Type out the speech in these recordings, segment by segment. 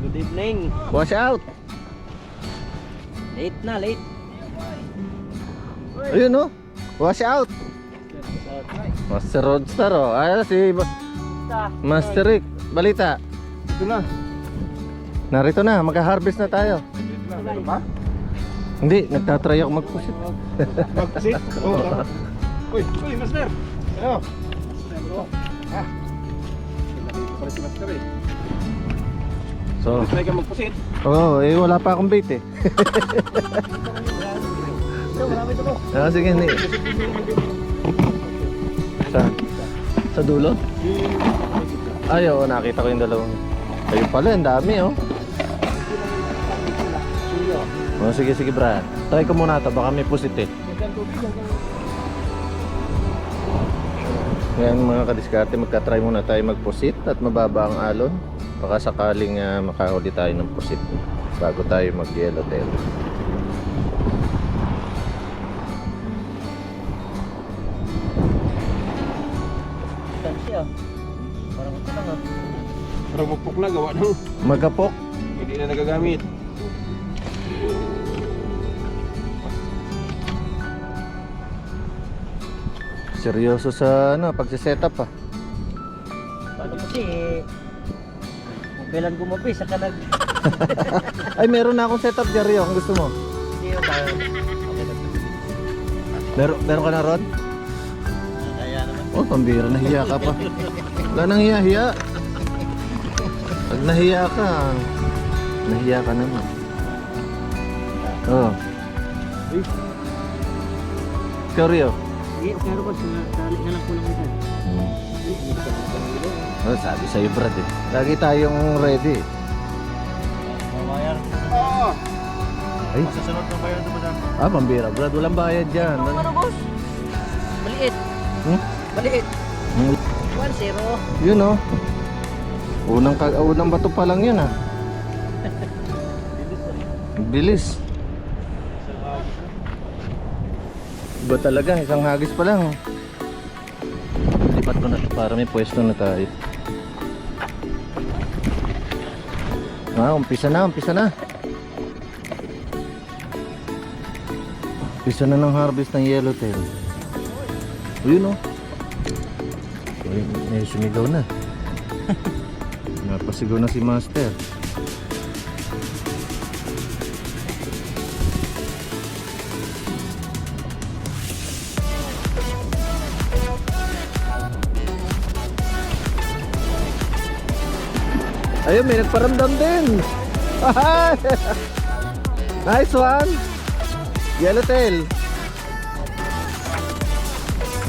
good evening. Wash out. Late na, late. Ayun no. Wash out. Master Roadstar oh. Ayun si Ba- Master Rick. Balita. Ito na. Narito na. Magka-harvest na tayo. Ano ba? Hindi. Nagtatry ako magpusit. Mag-sit? Oo. tara. Uy, uy, master. Ano? Ah. Nandito pala si master eh. So, Try ka magpusit. oh, eh wala pa akong bait eh. Ito, marami ito po. Ah, sige, hindi. Sa, sa dulo? Ay, oo, nakita ko yung dalawang. Ayun pala, ang dami oh. Oh, sige, sige, Brad. Try ko muna ito, baka may pusit eh. Ngayon mga kadiskarte, magka-try muna tayo magpusit at mababa ang alon. Baka sakaling ah, makahuli tayo ng pusit bago tayo mag-yellow tail. Tansya. Parang ito lang ah. Parang magpuk na, gawa ng Magapok. hindi na nagagamit. Seryoso sa ano, pagsiset-up ah. Paano kasi eh. Kailan gumabi, saka nag... Ay, meron na akong setup, Jerry, oh, kung gusto mo. Hindi tayo. Okay. Meron, meron ka na, Rod? Kaya naman. Oh, pambira, nahiya ka pa. Wala nang hiya-hiya. Pag nahiya ka, nahiya ka naman. Oh. Uy. Ikaw, Rio. Hindi, pero ko sila, tali na lang ko lang ito. Oh, sabi sa'yo, Brad eh. Lagi tayong ready. Mawayar. Oo. Ay, Masasunod ng bayan ito, madam. ah, pambira, Brad. Walang bayad dyan. Ano, boss? Maliit. Hmm? Maliit. Hmm. 1-0. Yun oh. Unang, ka- unang bato pa lang yun ah. Bilis. Iba talaga, isang hagis pa lang. Lipat ko na para may pwesto na tayo. Ah, umpisa na, umpisa na. Umpisa na ng harvest ng yellowtail. Yun oh. Uy, may sumigaw na. Napasigaw na si Master. Ayun, may nagparamdam din. nice one. Yellowtail.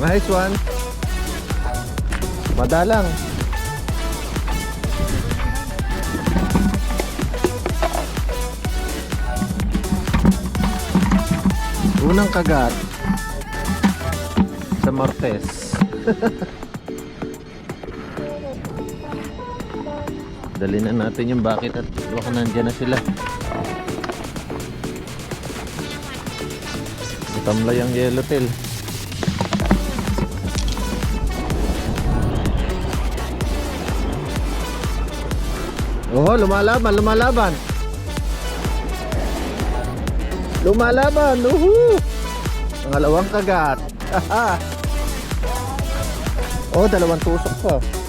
Nice one. Madalang. Unang kagat sa Martes. Dali na natin yung bakit at baka nandyan na sila. Tamlay ang yellowtail. Oo, lumalaban, lumalaban. Lumalaban, uhu. Pangalawang kagat. oh, dalawang tusok pa.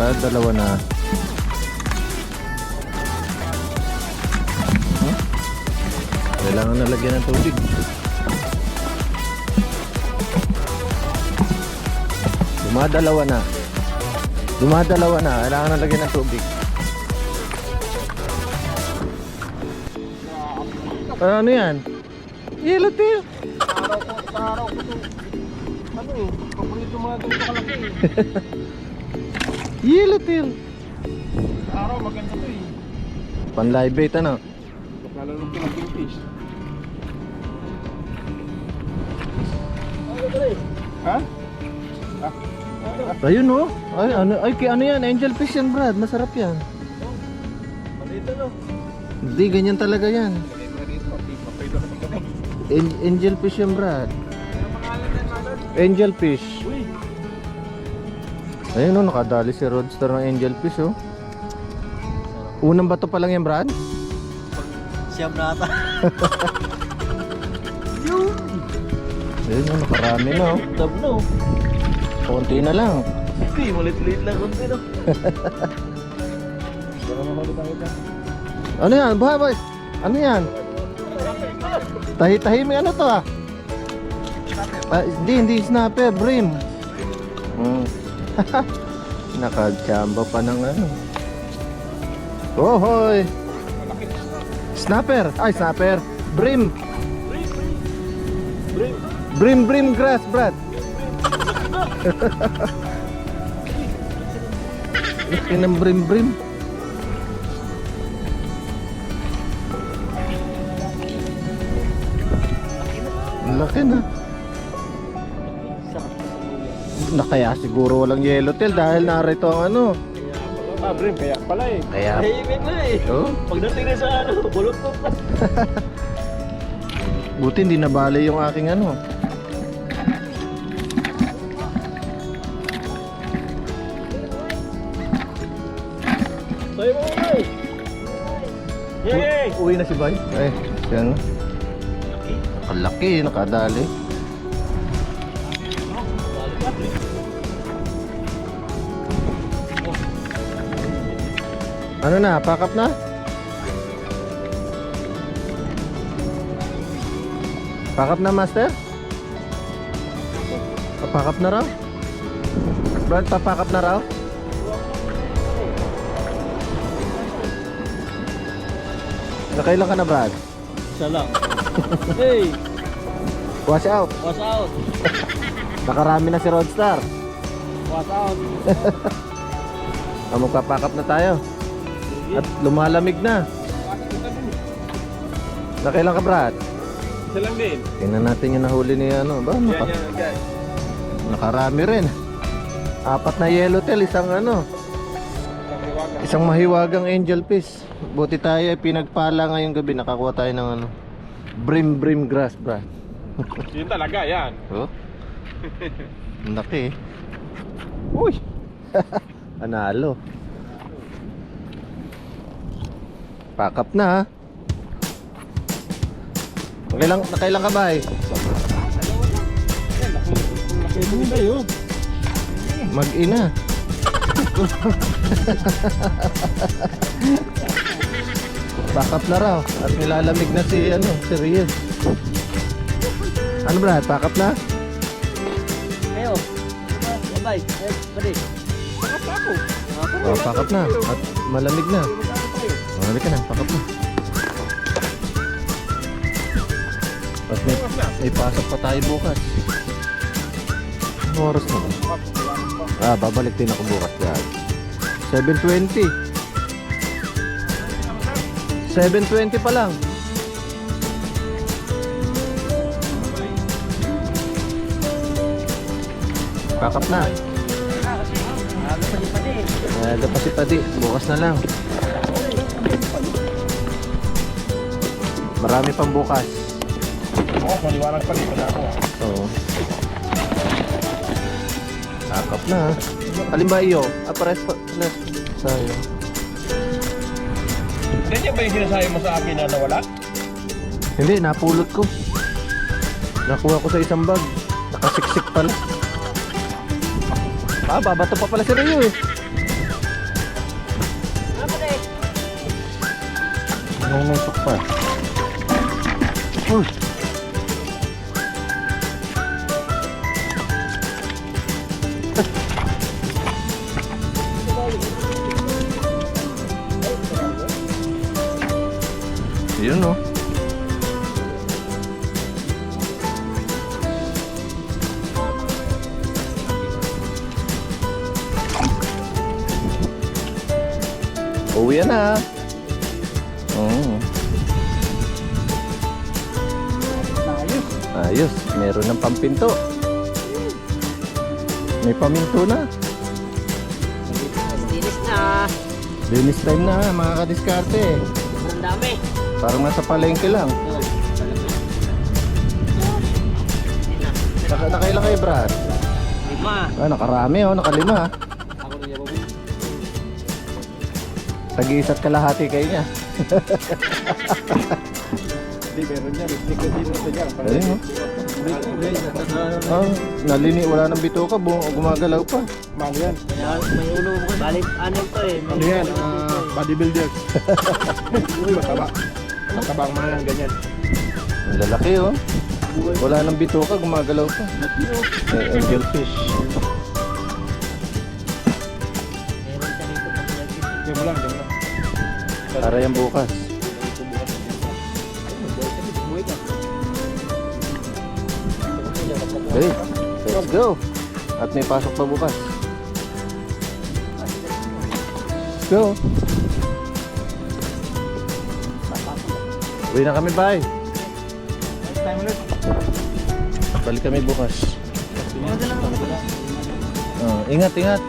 Baka dalawa na. Huh? Kailangan na lagyan ng tubig. Dumadalawa na. Dumadalawa na. Kailangan na lagyan ng tubig. Ah, Ano yan? Araw ko, sa araw ko to. Ano eh, paborito mga ganito kalaki eh. Yellowtail. Araw maganda to eh. Pan-live bait ano? Naglalaro ko ng kingfish. Ha? Ah, Ayun oh. Ay, ano, ay, ki- ano yan? Angel fish yan, Brad. Masarap yan. maliit ano? Hindi, ganyan talaga yan. An- angel fish yan, Brad. Angel fish. Uy, Ayun oh, nakadali si Roadster ng angel fish oh. Unang bato pa lang yan, Brad? Siyam na ata. Ayun oh, nakarami na oh. Tab no. Konti na lang. Hindi, malit-lit lang konti no. Ano yan? Boy, boy. Ano yan? Tahi-tahi may ano to ah? Ah, hindi, hindi snapper, brim. Hmm. Nakachamba pa ng ano. Oh, hoy. Snapper. Ay, snapper. Brim. Brim, brim grass, Brad. Laki ng brim, brim. Laki na. Na kaya siguro walang yellow tail dahil narito ang ano. ah, bring, kaya pala eh. Kaya, Tahimik na eh. oh, Pagdating na sa ano, bulot ko pa. buti hindi nabali yung aking ano. Sayo mo ay. Yay! Uwi na si Bay. Ay, si ano? Nakalaki, nakadali. Ano na, pack up na? Pack up na, master? Pack up na raw? Brad, papack up na raw? Nakailan ka na, Brad? Isa lang. hey, Wash out. watch out. Nakarami na si Rodstar. Watch out. Ah, magpapack up na tayo. At lumalamig na. Nakailan ka, Brad? Isa lang din. Tingnan natin yung nahuli ni ano. Ba, Yan, naka, yan, guys. nakarami rin. Apat na yellowtail, isang ano, isang mahiwagang angel fish. Buti tayo ay pinagpala ngayong gabi. Nakakuha tayo ng ano, brim brim grass, Brad. Yun talaga, yan. Oh. Ang laki eh. Uy! Analo. Pack up na. Nakailang, nakailang ka ba eh? Mo tayo. Mag-ina. Pack up na raw. At nilalamig na si ano, si Riel. Ano Brad, pack up na? Kayo. Bye-bye. Eh, pwede. Oh, pack up na. At malamig na. Halika na, pack up na. At may, may pasok pa tayo bukas. Anong oras na? Ah, babalik din ako bukas yan. 7.20 7.20 pa lang Pack up na. Aga pa si Padi, bukas na lang Marami pang bukas Oo, maliwanag pa dito na ako. Oo Pack up na Alin ba iyo? Ah, pares pa pares. Sayo Ganyan ba yung sinasabi mo sa akin na nawala? Hindi, napulot ko Nakuha ko sa isang bag Nakasiksik pala Ah, babato pa pala si Rio eh Ano? Nangunusok pa Uy Yun oh Uwi na Oo Ayos. Meron ng pampinto. May paminto na. Linis na. Linis time na mga kadiskarte. Ang dami. Parang nasa palengke lang. Naka, nakailan kayo, Brad? Lima. Ah, nakarami oh, nakalima. Ako niya baboy. Tag-iisa't kalahati kayo niya. Hindi, meron. May secret dito sa niya. Ayun, oh. Ah, nalini, wala nang bituka, bu- gumagalaw pa. Mahal yan. May ulo ko. Balik, ano to eh. Ano yan? ulo ah, eh. bodybuilder. Uy, mataba. Mataba ang mga ganyan. Ang lalaki oh. Wala nang bituka, gumagalaw pa. Eh, angelfish. Meron siya dito pag nag- Diyan mo lang, diyan mo lang. Para yan bukas. Okay, let's go. At may pasok pa bukas. Let's go. Uwi na kami, bye. Time ulit. Balik kami bukas. Oh, ingat, ingat.